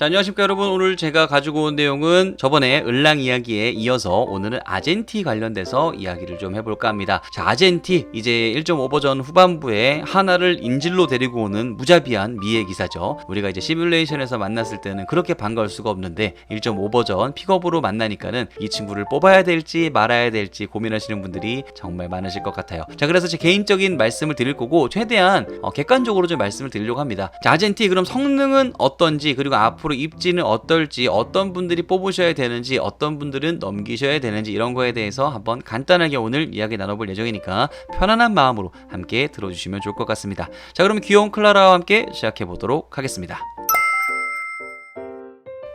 자, 안녕하십니까 여러분. 오늘 제가 가지고 온 내용은 저번에 을랑 이야기에 이어서 오늘은 아젠티 관련돼서 이야기를 좀 해볼까 합니다. 자, 아젠티 이제 1.5 버전 후반부에 하나를 인질로 데리고 오는 무자비한 미의 기사죠. 우리가 이제 시뮬레이션에서 만났을 때는 그렇게 반가울 수가 없는데 1.5 버전 픽업으로 만나니까는 이 친구를 뽑아야 될지 말아야 될지 고민하시는 분들이 정말 많으실 것 같아요. 자, 그래서 제 개인적인 말씀을 드릴 거고 최대한 어, 객관적으로 좀 말씀을 드리려고 합니다. 자, 아젠티 그럼 성능은 어떤지 그리고 앞으로 입지는 어떨지 어떤 분들이 뽑으셔야 되는지 어떤 분들은 넘기셔야 되는지 이런 거에 대해서 한번 간단하게 오늘 이야기 나눠볼 예정이니까 편안한 마음으로 함께 들어주시면 좋을 것 같습니다. 자, 그럼 귀여운 클라라와 함께 시작해 보도록 하겠습니다.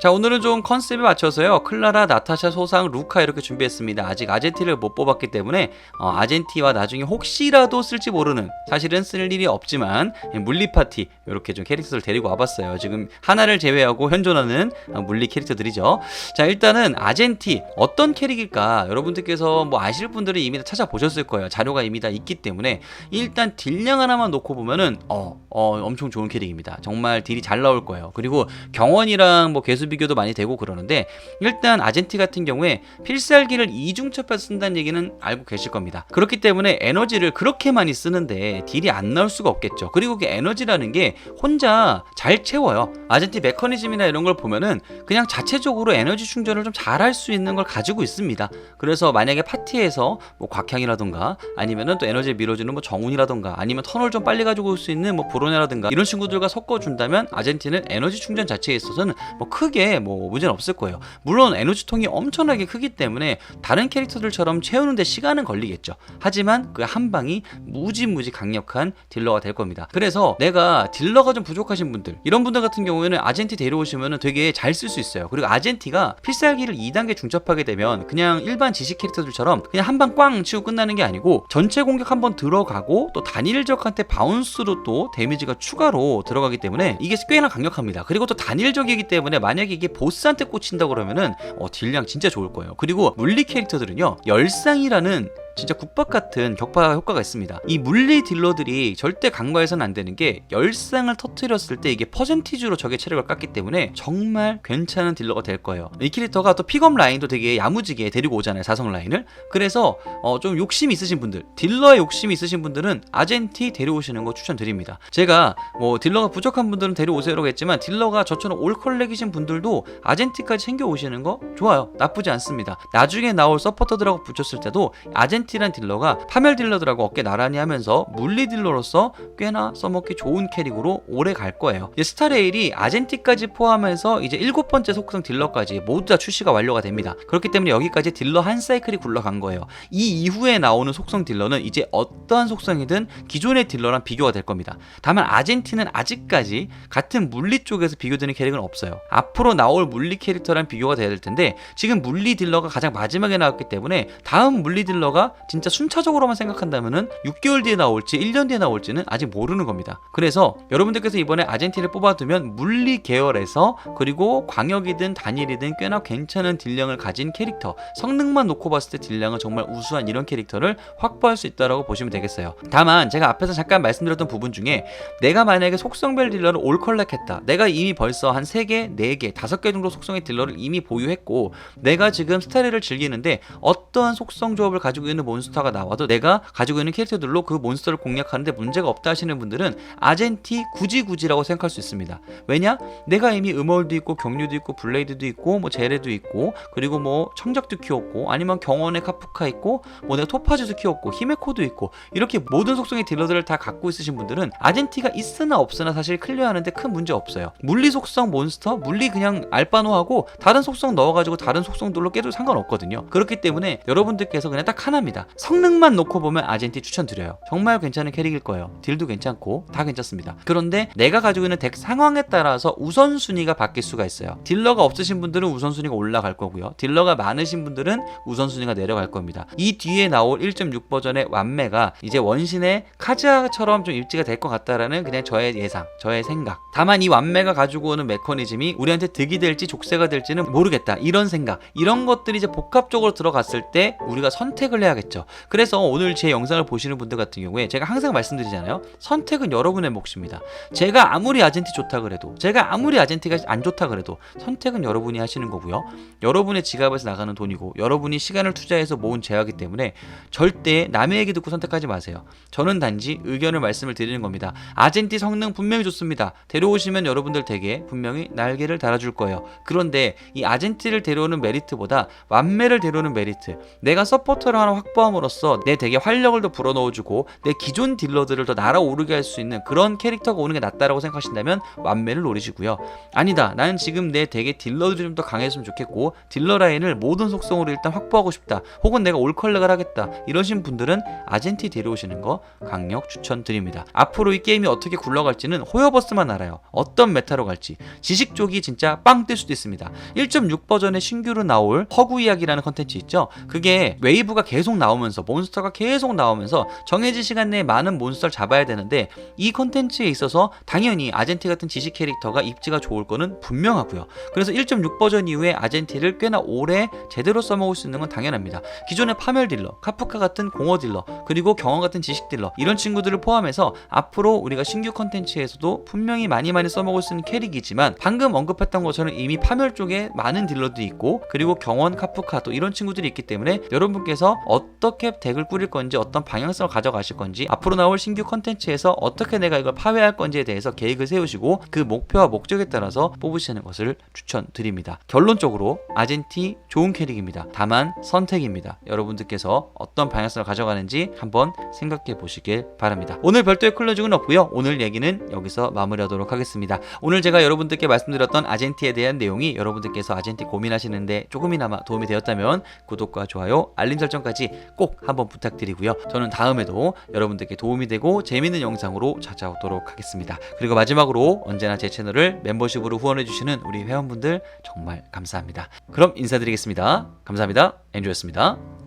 자 오늘은 좀 컨셉에 맞춰서요 클라라, 나타샤, 소상, 루카 이렇게 준비했습니다 아직 아젠티를 못 뽑았기 때문에 어, 아젠티와 나중에 혹시라도 쓸지 모르는 사실은 쓸 일이 없지만 물리 파티 이렇게 좀 캐릭터를 데리고 와봤어요. 지금 하나를 제외하고 현존하는 어, 물리 캐릭터들이죠. 자 일단은 아젠티 어떤 캐릭일까? 여러분들께서 뭐 아실 분들은 이미 다 찾아보셨을 거예요. 자료가 이미 다 있기 때문에. 일단 딜량 하나만 놓고 보면은 어, 어 엄청 좋은 캐릭입니다. 정말 딜이 잘 나올 거예요. 그리고 경원이랑 뭐 개수 비교도 많이 되고 그러는데 일단 아젠티 같은 경우에 필살기를 이중첩해서 쓴다는 얘기는 알고 계실 겁니다. 그렇기 때문에 에너지를 그렇게 많이 쓰는데 딜이 안 나올 수가 없겠죠. 그리고 그 에너지라는 게 혼자 잘 채워요. 아젠티 메커니즘이나 이런 걸 보면은 그냥 자체적으로 에너지 충전을 좀 잘할 수 있는 걸 가지고 있습니다. 그래서 만약에 파티에서 뭐 곽향이라던가 아니면은 또 에너지를 밀어주는 뭐 정운이라던가 아니면 턴을 좀 빨리 가지고 올 수 있는 뭐 브로네라든가 이런 친구들과 섞어준다면 아젠티는 에너지 충전 자체에 있어서는 뭐 크게 뭐 문제는 없을 거예요. 물론 에너지통이 엄청나게 크기 때문에 다른 캐릭터들처럼 채우는데 시간은 걸리겠죠. 하지만 그 한 방이 무지무지 강력한 딜러가 될 겁니다. 그래서 내가 딜러 가 좀 부족하신 분들 이런 분들 같은 경우에는 아젠티 데려오시면 되게 잘 쓸 수 있어요. 그리고 아젠티가 필살기를 2단계 중첩하게 되면 그냥 일반 지식 캐릭터들처럼 그냥 한 방 꽝 치고 끝나는 게 아니고 전체 공격 한 번 들어가고 또 단일 적한테 바운스로 또 데미지가 추가로 들어가기 때문에 이게 꽤나 강력합니다. 그리고 또 단일적이기 때문에 만약에 이게 보스한테 꽂힌다 그러면은 어, 딜량 진짜 좋을 거예요. 그리고 물리 캐릭터들은요 열상이라는 진짜 국밥 같은 격파 효과가 있습니다. 이 물리 딜러들이 절대 간과해서는 안 되는 게 열상을 터트렸을 때 이게 퍼센티지로 적의 체력을 깎기 때문에 정말 괜찮은 딜러가 될 거예요. 이 캐릭터가 또 픽업 라인도 되게 야무지게 데리고 오잖아요. 사성 라인을. 그래서 어, 좀 욕심이 있으신 분들, 딜러에 욕심이 있으신 분들은 아젠티 데려오시는 거 추천드립니다. 제가 뭐 딜러가 부족한 분들은 데려오세요라고 했지만 딜러가 저처럼 올컬렉이신 분들도 아젠티까지 챙겨 오시는 거 좋아요. 나쁘지 않습니다. 나중에 나올 서포터들하고 붙였을 때도 아젠 아젠티란 딜러가 파멸 딜러들하고 어깨 나란히 하면서 물리 딜러로서 꽤나 써먹기 좋은 캐릭으로 오래 갈 거예요. 스타레일이 아젠티까지 포함해서 이제 일곱 번째 속성 딜러까지 모두 다 출시가 완료가 됩니다. 그렇기 때문에 여기까지 딜러 한 사이클이 굴러간 거예요. 이 이후에 나오는 속성 딜러는 이제 어떠한 속성이든 기존의 딜러랑 비교가 될 겁니다. 다만 아젠티는 아직까지 같은 물리 쪽에서 비교되는 캐릭은 없어요. 앞으로 나올 물리 캐릭터랑 비교가 돼야 될 텐데 지금 물리 딜러가 가장 마지막에 나왔기 때문에 다음 물리 딜러가 진짜 순차적으로만 생각한다면은 6개월 뒤에 나올지 1년 뒤에 나올지는 아직 모르는 겁니다. 그래서 여러분들께서 이번에 아젠티를 뽑아두면 물리 계열에서 그리고 광역이든 단일이든 꽤나 괜찮은 딜량을 가진 캐릭터 성능만 놓고 봤을 때 딜량은 정말 우수한 이런 캐릭터를 확보할 수 있다라고 보시면 되겠어요. 다만 제가 앞에서 잠깐 말씀드렸던 부분 중에 내가 만약에 속성별 딜러를 올 컬렉했다. 내가 이미 벌써 한 3개, 4개, 5개 정도 속성의 딜러를 이미 보유했고 내가 지금 스타일을 즐기는데 어떠한 속성 조합을 가지고 있는 몬스터가 나와도 내가 가지고 있는 캐릭터들로 그 몬스터를 공략하는데 문제가 없다 하시는 분들은 아젠티 굳이 굳이라고 생각할 수 있습니다. 왜냐? 내가 이미 음월도 있고 경류도 있고 블레이드도 있고 뭐 제레도 있고 그리고 뭐 청작도 키웠고 아니면 경원의 카프카 있고 뭐 내가 토파즈도 키웠고 히메코도 있고 이렇게 모든 속성의 딜러들을 다 갖고 있으신 분들은 아젠티가 있으나 없으나 사실 클리어하는데 큰 문제 없어요. 물리 속성 몬스터 물리 그냥 알바노하고 다른 속성 넣어가지고 다른 속성들로 깨도 상관없거든요. 그렇기 때문에 여러분들께서 그냥 딱 하나입니다. 성능만 놓고 보면 아젠티 추천드려요. 정말 괜찮은 캐릭일 거예요. 딜도 괜찮고 다 괜찮습니다. 그런데 내가 가지고 있는 덱 상황에 따라서 우선순위가 바뀔 수가 있어요. 딜러가 없으신 분들은 우선순위가 올라갈 거고요. 딜러가 많으신 분들은 우선순위가 내려갈 겁니다. 이 뒤에 나올 1.6 버전의 완매가 이제 원신의 카즈아처럼 좀 입지가 될 것 같다라는 그냥 저의 예상, 저의 생각. 다만 이 완매가 가지고 오는 메커니즘이 우리한테 득이 될지 족쇄가 될지는 모르겠다. 이런 생각. 이런 것들이 이제 복합적으로 들어갔을 때 우리가 선택을 해야 해야겠죠. 그래서 오늘 제 영상을 보시는 분들 같은 경우에 제가 항상 말씀드리잖아요. 선택은 여러분의 몫입니다. 제가 아무리 아젠티 좋다 그래도 제가 아무리 아젠티가 안 좋다 그래도 선택은 여러분이 하시는 거고요. 여러분의 지갑에서 나가는 돈이고 여러분이 시간을 투자해서 모은 재화기 때문에 절대 남의 얘기 듣고 선택하지 마세요. 저는 단지 의견을 말씀을 드리는 겁니다. 아젠티 성능 분명히 좋습니다. 데려오시면 여러분들 댁에 분명히 날개를 달아줄 거예요. 그런데 이 아젠티를 데려오는 메리트보다 완매를 데려오는 메리트 내가 서포터를 하나 확 보함으로써 내 덱에 활력을 더 불어넣어주고 내 기존 딜러들을 더 날아오르게 할 수 있는 그런 캐릭터가 오는 게 낫다라고 생각하신다면 완매를 노리시고요. 아니다. 나는 지금 내 덱에 딜러들이 좀 더 강했으면 좋겠고 딜러 라인을 모든 속성으로 일단 확보하고 싶다. 혹은 내가 올컬렉을 하겠다. 이러신 분들은 아젠티 데려오시는 거 강력 추천드립니다. 앞으로 이 게임이 어떻게 굴러갈지는 호여버스만 알아요. 어떤 메타로 갈지. 지식 쪽이 진짜 빵 뜰 수도 있습니다. 1.6 버전의 신규로 나올 허구 이야기라는 컨텐츠 있죠. 그게 웨이브가 계속 나오면서 몬스터가 계속 나오면서 정해진 시간 내에 많은 몬스터를 잡아야 되는데 이 컨텐츠에 있어서 당연히 아젠티 같은 지식 캐릭터가 입지가 좋을 거는 분명하고요. 그래서 1.6 버전 이후에 아젠티를 꽤나 오래 제대로 써먹을 수 있는 건 당연합니다. 기존의 파멸 딜러, 카프카 같은 공허 딜러, 그리고 경험 같은 지식 딜러 이런 친구들을 포함해서 앞으로 우리가 신규 컨텐츠에서도 분명히 많이 많이 써먹을 수 있는 캐릭이지만 방금 언급했던 것처럼 이미 파멸 쪽에 많은 딜러도 있고 그리고 경원, 카프카 또 이런 친구들이 있기 때문에 여러분께서 어떻게 덱을 꾸릴 건지 어떤 방향성을 가져가실 건지 앞으로 나올 신규 컨텐츠에서 어떻게 내가 이걸 파괴할 건지에 대해서 계획을 세우시고 그 목표와 목적에 따라서 뽑으시는 것을 추천드립니다. 결론적으로 아젠티 좋은 캐릭입니다. 다만 선택입니다. 여러분들께서 어떤 방향성을 가져가는지 한번 생각해 보시길 바랍니다. 오늘 별도의 클로징은 없고요. 오늘 얘기는 여기서 마무리하도록 하겠습니다. 오늘 제가 여러분들께 말씀드렸던 아젠티에 대한 내용이 여러분들께서 아젠티 고민하시는데 조금이나마 도움이 되었다면 구독과 좋아요, 알림 설정까지 꼭 한번 부탁드리고요. 저는 다음에도 여러분들께 도움이 되고 재밌는 영상으로 찾아오도록 하겠습니다. 그리고 마지막으로 언제나 제 채널을 멤버십으로 후원해주시는 우리 회원분들 정말 감사합니다. 그럼 인사드리겠습니다. 감사합니다. 엔조였습니다.